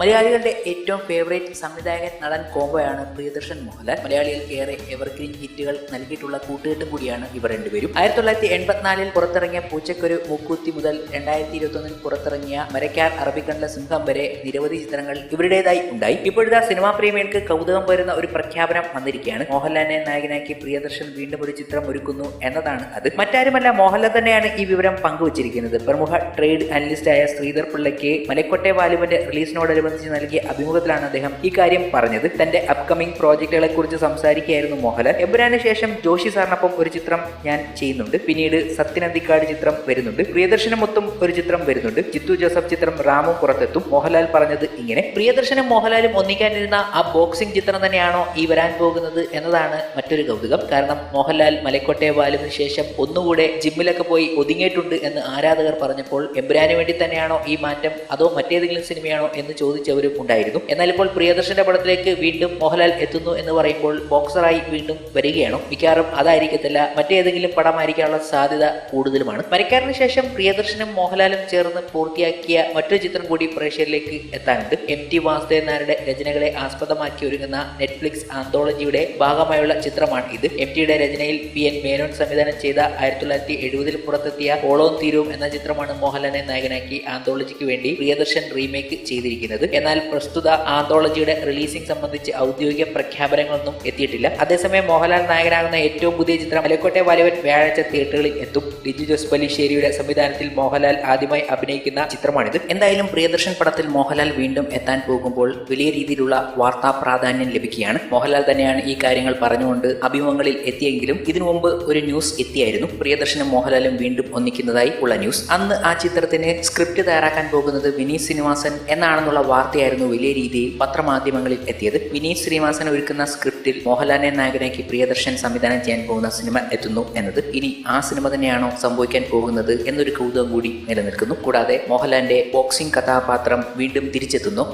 മലയാളികളുടെ ഏറ്റവും ഫേവറേറ്റ് സംവിധായകൻ നടൻ കോംബോയാണ് പ്രിയദർശൻ മോഹൻലാൽ. മലയാളികൾക്ക് ഏറെ എവർഗ്രീൻ ഹിറ്റുകൾ നൽകിയിട്ടുള്ള കൂട്ടുകെട്ടും കൂടിയാണ് ഇവർ രണ്ടുപേരും. ആയിരത്തി തൊള്ളായിരത്തി എൺപത്തിനാലിൽ പുറത്തിറങ്ങിയ പൂച്ചക്കൊരു മൂക്കൂത്തി മുതൽ രണ്ടായിരത്തി ഇരുപത്തൊന്നിൽ പുറത്തിറങ്ങിയ മരക്കാർ അറബിക്കണ്ട സിംഹം വരെ നിരവധി ചിത്രങ്ങൾ ഇവരുടേതായി ഉണ്ടായി. ഇപ്പോഴത്തെ സിനിമാ പ്രേമികൾക്ക് കൗതുകം വരുന്ന ഒരു പ്രഖ്യാപനം വന്നിരിക്കുകയാണ്. മോഹൻലാലിനെ നായകനാക്കി പ്രിയദർശൻ വീണ്ടും ഒരു ചിത്രം ഒരുക്കുന്നു എന്നതാണ് അത്. മറ്റാരുമല്ല മോഹൻലാൽ തന്നെയാണ് ഈ വിവരം പങ്കുവച്ചിരിക്കുന്നത്. പ്രമുഖ ട്രേഡ് അനലിസ്റ്റായ ശ്രീധർ പിള്ളയ്ക്ക് മലക്കോട്ടെ വാലുവിന്റെ റിലീസിനോടനുബന്ധിച്ച് നൽകിയ അഭിമുഖത്തിലാണ് അദ്ദേഹം ഈ കാര്യം പറഞ്ഞത്. തന്റെ അപ്കമിംഗ് പ്രോജക്റ്റുകളെ കുറിച്ച് സംസാരിക്കുകയായിരുന്നു മോഹൻലാൽ. എബ്രാന് ശേഷം ജോഷി സാറിനൊപ്പം ഒരു ചിത്രം ഞാൻ ചെയ്യുന്നുണ്ട്. പിന്നീട് സത്യനന്ദിക്കാട് ചിത്രം വരുന്നുണ്ട്. പ്രിയദർശനമൊത്തും ഒരു ചിത്രം വരുന്നുണ്ട്. ജിത്തു ജോസഫ് ചിത്രം റാമും പുറത്തെത്തും. മോഹൻലാൽ പറഞ്ഞത് ഇങ്ങനെ പ്രിയദർശനും മോഹൻലാലും ഒന്നിക്കാനിരുന്ന ആ ബോക്സിംഗ് ചിത്രം തന്നെയാണോ ഈ വരാൻ പോകുന്നത്? എന്നതാണ് മറ്റൊരു കൗതുകം. കാരണം മോഹൻലാൽ മലക്കോട്ടെ വാലുവിന് ശേഷം ഒന്നുകൂടെ ജിമ്മിലൊക്കെ പോയി ഒതുങ്ങിയിട്ടുണ്ട് എന്ന് ആരാധകർ പറഞ്ഞപ്പോൾ എബ്രാന് വേണ്ടി തന്നെയാണോ ഈ മാറ്റം? അതോ മറ്റേതെങ്കിലും സിനിമയാണോ? എന്ന് ചോദിച്ചവരും ഉണ്ടായിരുന്നു. എന്നാൽ ഇപ്പോൾ പ്രിയദർശന്റെ പടത്തിലേക്ക് വീണ്ടും മോഹൻലാൽ എത്തുന്നു എന്ന് പറയുമ്പോൾ ബോക്സറായി വീണ്ടും വരികയാണ്. മിക്കവാറും അതായിരിക്കത്തില്ല. മറ്റേതെങ്കിലും പടമായിരിക്കാനുള്ള സാധ്യത കൂടുതലുമാണ്. മരക്കാരന് ശേഷം പ്രിയദർശനും മോഹൻലാലും ചേർന്ന് പൂർത്തിയാക്കിയ മറ്റൊരു ചിത്രം കൂടി പ്രേക്ഷകരിലേക്ക് എത്താനുണ്ട്. എം ടി വാസുദേവൻ നായരുടെ രചനകളെ ആസ്പദമാക്കി ഒരുങ്ങുന്ന നെറ്റ്ഫ്ലിക്സ് ആന്തോളജിയുടെ ഭാഗമായുള്ള ചിത്രമാണ് ഇത്. എം ടിയുടെ രചനയിൽ പി എൻ മേനോൻ സംവിധാനം ചെയ്ത ആയിരത്തി തൊള്ളായിരത്തി എഴുപതിൽ പുറത്തെത്തിയ ഓളവും തീരവും എന്ന ചിത്രമാണ് മോഹൻലാലിനെ നായകനാക്കി ആന്തോളജിക്ക് വേണ്ടി പ്രിയദർശൻ റീമേക്ക് ചെയ്തിരിക്കുന്നത്. എന്നാൽ പ്രസ്തുത ആന്തോളജിയുടെ റിലീസിംഗ് സംബന്ധിച്ച് ഔദ്യോഗിക പ്രഖ്യാപനങ്ങളൊന്നും എത്തിയിട്ടില്ല. അതേസമയം മോഹൻലാൽ നായകനാകുന്ന ഏറ്റവും പുതിയ ചിത്രം മലക്കോട്ടെ വാലവൻ വ്യാഴാഴ്ച തിയേറ്ററുകളിൽ എത്തും. ലിജു ജോസ് പലിശ്ശേരിയുടെ സംവിധാനത്തിൽ മോഹൻലാൽ ആദ്യമായി അഭിനയിക്കുന്ന ചിത്രമാണിത്. എന്തായാലും പ്രിയദർശൻ പടത്തിൽ മോഹൻലാൽ വീണ്ടും എത്താൻ പോകുമ്പോൾ വലിയ രീതിയിലുള്ള വാർത്താ പ്രാധാന്യം ലഭിക്കുകയാണ്. മോഹൻലാൽ തന്നെയാണ് ഈ കാര്യങ്ങൾ പറഞ്ഞുകൊണ്ട് അഭിമുഖങ്ങളിൽ എത്തിയെങ്കിലും ഇതിനു മുമ്പ് ഒരു ന്യൂസ് എത്തിയായിരുന്നു. പ്രിയദർശനും മോഹൻലാലും വീണ്ടും ഒന്നിക്കുന്നതായി ഉള്ള ന്യൂസ്. അന്ന് ആ ചിത്രത്തിന് സ്ക്രിപ്റ്റ് തയ്യാറാക്കാൻ പോകുന്നത് വിനീത് ശ്രീനിവാസൻ എന്നാണെന്നുള്ള വാർത്തയായിരുന്നു വലിയ രീതിയിൽ പത്രമാധ്യമങ്ങളിൽ എത്തിയത്. വിനീത് ശ്രീനിവാസൻ ഒരുക്കുന്ന സ്ക്രിപ്റ്റിൽ മോഹൻലാലിനെ നായകനാക്കി പ്രിയദർശൻ സംവിധാനം ചെയ്യാൻ പോകുന്ന സിനിമ എത്തുന്നു എന്നത്. ഇനി ആ സിനിമ തന്നെയാണോ സംഭവിക്കാൻ പോകുന്നത് എന്നൊരു കൗതുകം കൂടി നിലനിൽക്കുന്നു. കൂടാതെ മോഹൻലാലിന്റെ ബോക്സിംഗ് കഥാപാത്രം വീണ്ടും തിരിച്ചെത്തുന്നു.